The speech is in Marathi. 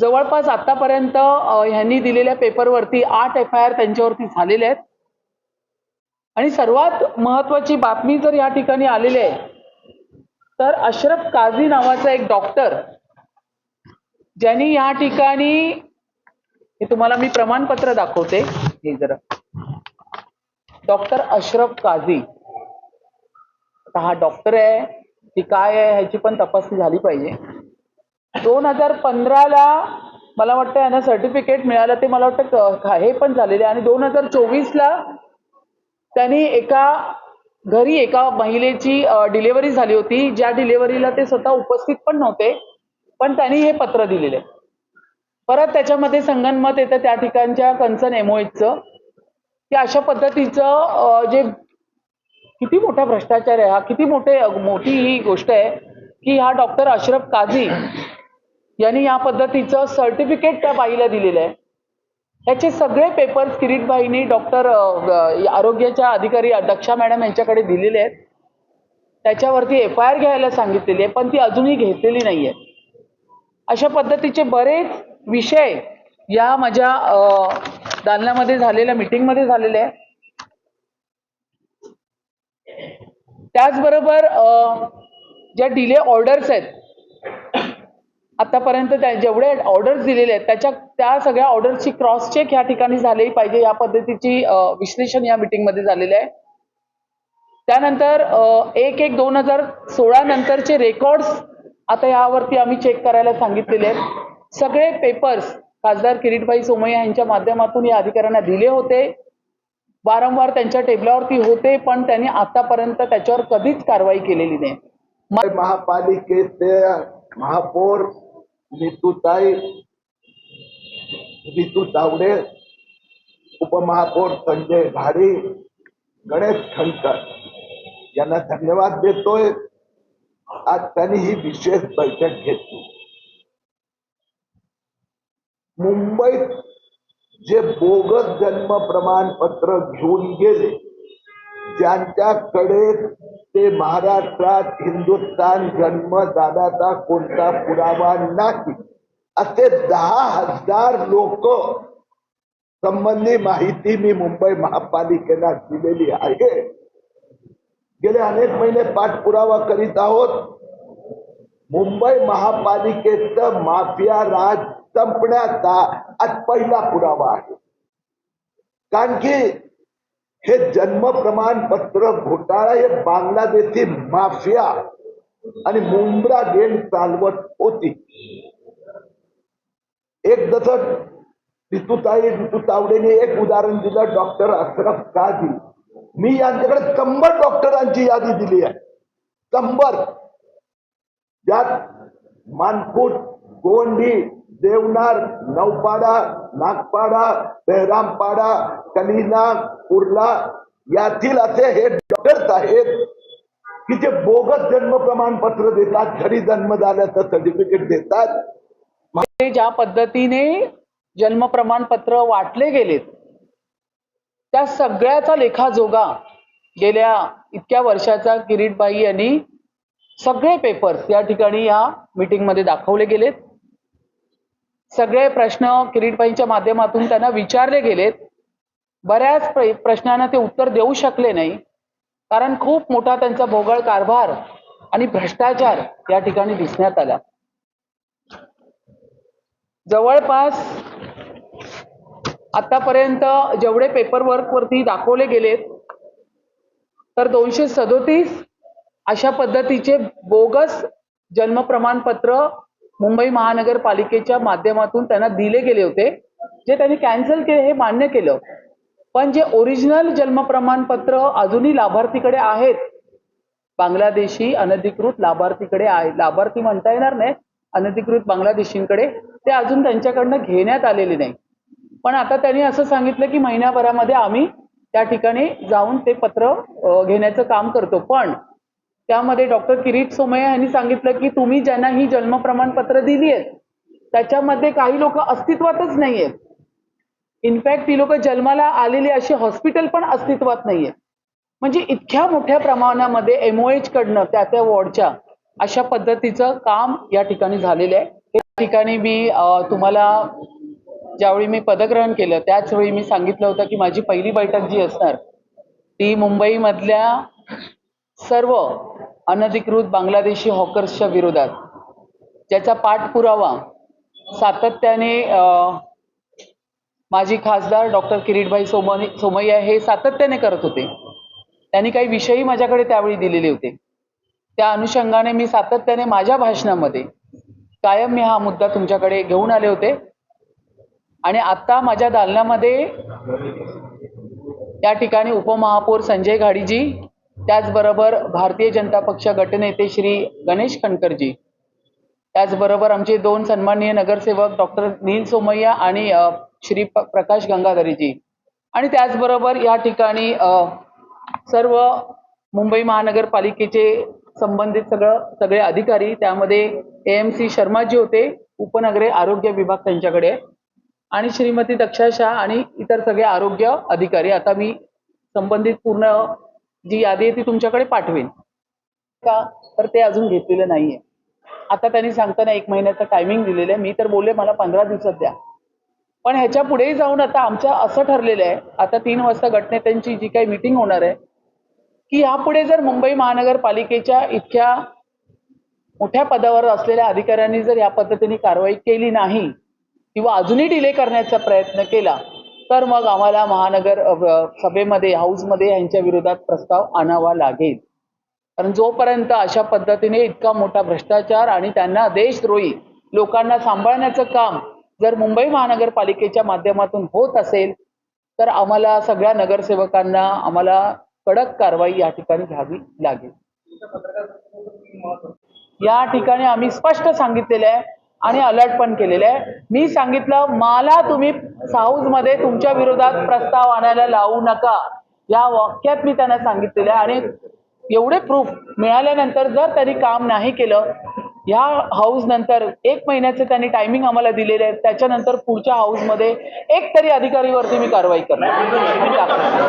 जवळपास आतापर्यंत ह्यांनी दिलेल्या पेपरवरती आठ एफ आय आर त्यांच्यावरती झालेले आहेत. आणि सर्वात महत्वाची बातमी जर या ठिकाणी आलेली आहे तर अशरफ काझी नावाचा एक डॉक्टर ज्यांनी या ठिकाणी हे तुम्हाला मी प्रमाणपत्र दाखवते. हे जरा. डॉक्टर अशरफ काझी. हा डॉक्टर आहे ती काय आहे ह्याची पण तपासणी झाली पाहिजे. दोन हजार पंधराला मला वाटतं यांना सर्टिफिकेट मिळालं ते मला वाटतं हे पण झालेले आणि दोन हजार चोवीसला त्यांनी एका घरी एका महिलेची डिलेवरी झाली होती. ज्या डिलेवरीला ते स्वतः उपस्थित पण नव्हते पण त्यांनी हे पत्र दिलेले परत त्याच्यामध्ये संगनमत येतं त्या ठिकाणच्या कन्सर्न एमओएचचं की अशा पद्धतीचं जे किती मोठा भ्रष्टाचार आहे हा किती मोठे मोठी ही गोष्ट आहे की हा डॉक्टर अशरफ काझी यांनी या पद्धतीचं सर्टिफिकेट त्या बाईला दिलेलं आहे. याचे सगळे पेपर्स किरीटबाईंनी डॉक्टर आरोग्याच्या अधिकारी दक्षा मॅडम यांच्याकडे दिलेले आहेत. त्याच्यावरती एफ आय आर घ्यायला सांगितलेली आहे पण ती अजूनही घेतलेली नाही आहे. अशा पद्धतीचे बरेच विषय या माझ्या दालनामध्ये झालेल्या मीटिंगमध्ये झालेले आहे त्याचबरोबर ज्या डिले ऑर्डर्स आहेत आतापर्यंत त्या जेवढे ऑर्डर्स दिलेले आहेत त्याच्या त्या सगळ्या ऑर्डर्सची क्रॉस चेक या ठिकाणी झाली पाहिजे या पद्धतीची विश्लेषण या मीटिंगमध्ये झालेलं आहे. त्यानंतर एक एक दोन हजार सोळा नंतरचे रेकॉर्ड्स आता यावरती आम्ही चेक करायला सांगितलेले आहेत. सगळे पेपर्स खासदार किरीटभाई सोमय्या यांच्या माध्यमातून या अधिकाऱ्यांना दिले होते. वारंवार त्यांच्या टेबलावरती होते पण त्यांनी आतापर्यंत त्याच्यावर कधीच कारवाई केलेली नाही. महापालिकेचे महापौर नीतूताई रितू तावडे उपमहापौर संजय घाडी गणेश खंडकर. यांना धन्यवाद देतोय. आज त्यांनी ही विशेष बैठक घेतली. मुंबईत जे बोगस जन्म प्रमाणपत्र घेऊन गेले ज्यांच्याकडे ते महाराष्ट्रात हिंदुस्थान जन्म दादाचा कोणता पुरावा नाही. असे दहा हजार लोक संबंधी माहिती मी मुंबई महापालिकेला दिलेली आहे. गेले अनेक महिने पाठपुरावा करीत आहोत. मुंबई महापालिकेचं माफिया राज संपण्याचा आज पहिला पुरावा आहे. कारण की हे जन्म प्रमाणपत्र घोटाळा हे बांगलादेशी माफिया आणि मुंब्रा गेम चालवत होती. एक जसं ऋतुताई ऋतू तावडेने एक उदाहरण दिलं डॉक्टर अशरफ काझी मी यांच्याकडे शंभर डॉक्टरांची यादी दिली आहे. शंभर. ज्यात मानपूर गोंडी देवनार नौपाडा नागपाडा बेहरामपाडा कलिना उरला यातील असे हे डॉक्टर्स आहेत की जे बोगस जन्म प्रमाणपत्र देतात घरी जन्म झाल्याचं सर्टिफिकेट देतात. ज्या पद्धतीने जन्म प्रमाणपत्र वाटले गेलेत त्या सगळ्याचा लेखाजोगा गेल्या इतक्या वर्षाचा किरीटबाई यांनी सगळे पेपर्स या ठिकाणी या मीटिंगमध्ये दाखवले गेलेत. सगळे प्रश्न किरीटबाईंच्या माध्यमातून त्यांना विचारले गेलेत. बऱ्याच प्र- प्रश्नांना ते उत्तर देऊ शकले नाही. कारण खूप मोठा त्यांचा भोगळ कारभार आणि भ्रष्टाचार या ठिकाणी दिसण्यात आला. जवळपास आतापर्यंत जेवढे पेपर वर्क वरती दाखवले गेलेत तर दोनशे सदोतीस अशा पद्धतीचे बोगस जन्म प्रमाणपत्र मुंबई महानगरपालिकेच्या माध्यमातून त्यांना दिले गेले होते जे त्यांनी कॅन्सल केले हे मान्य केलं. पण जे ओरिजिनल जन्म प्रमाणपत्र अजूनही लाभार्थीकडे आहेत बांगलादेशी अनधिकृत लाभार्थीकडे आहे लाभार्थी म्हणता येणार नाही अनधिकृत बांगलादेशींकडे ते अजून त्यांच्याकडनं घेण्यात आलेले नाही. पण आता त्यांनी असं सांगितलं की महिन्याभरामध्ये आम्ही त्या ठिकाणी जाऊन ते पत्र घेण्याचं काम करतो. पण त्यामध्ये डॉक्टर किरीट सोमय्या यांनी सांगितलं की तुम्ही ज्यांना ही जन्म प्रमाणपत्र दिली आहेत त्याच्यामध्ये काही लोक अस्तित्वातच नाहीयेत. इनफॅक्ट ती लोक जन्माला आलेली अशी हॉस्पिटल पण अस्तित्वात नाहीये. म्हणजे इतक्या मोठ्या प्रमाणामध्ये एमओएच कडनं त्या त्या वॉर्डच्या अशा पद्धतीचं काम या ठिकाणी झालेलं आहे. त्या ठिकाणी मी तुम्हाला ज्यावेळी मी पदग्रहण केलं त्याच वेळी मी सांगितलं होतं की माझी पहिली बैठक जी असणार ती मुंबईमधल्या सर्व अनधिकृत बांगलादेशी हॉकर्सच्या विरोधात ज्याचा पाठपुरावा सातत्याने माजी खासदार डॉक्टर किरीटभाई सोमनी सोमय्या हे सातत्याने करत होते. त्यांनी काही विषयही माझ्याकडे त्यावेळी दिलेले होते. त्या अनुषंगाने मी सातत्याने माझ्या भाषणामध्ये कायम मी हा मुद्दा तुमच्याकडे घेऊन आले होते. आणि आता माझ्या दालनामध्ये त्या ठिकाणी उपमहापौर संजय घाडीजी त्याचबरोबर भारतीय जनता पक्ष गटनेते श्री गणेश खणकरजी त्याचबरोबर आमचे दोन सन्माननीय नगरसेवक डॉक्टर नील सोमय्या आणि श्री प्रकाश गंगाधरीजी. आणि त्याचबरोबर या ठिकाणी सर्व मुंबई महानगरपालिकेचे संबंधित सगळं सगळे अधिकारी त्यामध्ये ए एम सी शर्माजी होते उपनगरे आरोग्य विभाग त्यांच्याकडे. आणि श्रीमती दक्षा शाह आणि इतर सगळे आरोग्य अधिकारी आता मी संबंधित पूर्ण जी यादी आहे ती तुमच्याकडे पाठवेन. का? तर ते अजून घेतलेलं नाहीये. आता त्यांनी सांगताना एक महिन्याचं टायमिंग दिलेलं आहे. मी तर बोलले मला पंधरा दिवसात द्या. पण ह्याच्या पुढेही जाऊन आता आमचं असं ठरलेलं आहे आता तीन वाजता गटनेत्यांची जी काही मीटिंग होणार आहे की यापुढे जर मुंबई महानगरपालिकेच्या इतक्या मोठ्या पदावर असलेल्या अधिकाऱ्यांनी जर या पद्धतीने कारवाई केली नाही किंवा अजूनही डिले करण्याचा प्रयत्न केला तर मग आम्हाला महानगर सभेमध्ये हाऊसमध्ये यांच्या विरोधात प्रस्ताव आणावा लागेल. कारण जोपर्यंत अशा पद्धतीने इतका मोठा भ्रष्टाचार आणि त्यांना देशद्रोही लोकांना सांभाळण्याचं काम जर मुंबई महानगरपालिकेच्या माध्यमातून होत असेल तर आम्हाला सगळ्या नगरसेवकांना आम्हाला कडक कारवाई या ठिकाणी घ्यावी लागेल. या ठिकाणी आम्ही स्पष्ट सांगितलेलं आहे आणि अलर्ट पण केलेलं आहे. मी सांगितलं मला तुम्ही मध्ये तुमच्या विरोधात प्रस्ताव आणायला लावू नका. या वाक्यात मी त्यांना सांगितलेलं आहे आणि एवढे प्रूफ मिळाल्यानंतर जर त्यांनी काम नाही केलं ह्या हाऊस नंतर एक महिन्याचे त्यांनी टायमिंग आम्हाला दिलेले आहे. त्याच्यानंतर पुढच्या हाऊसमध्ये एक तरी अधिकारीवरती मी कारवाई करणार.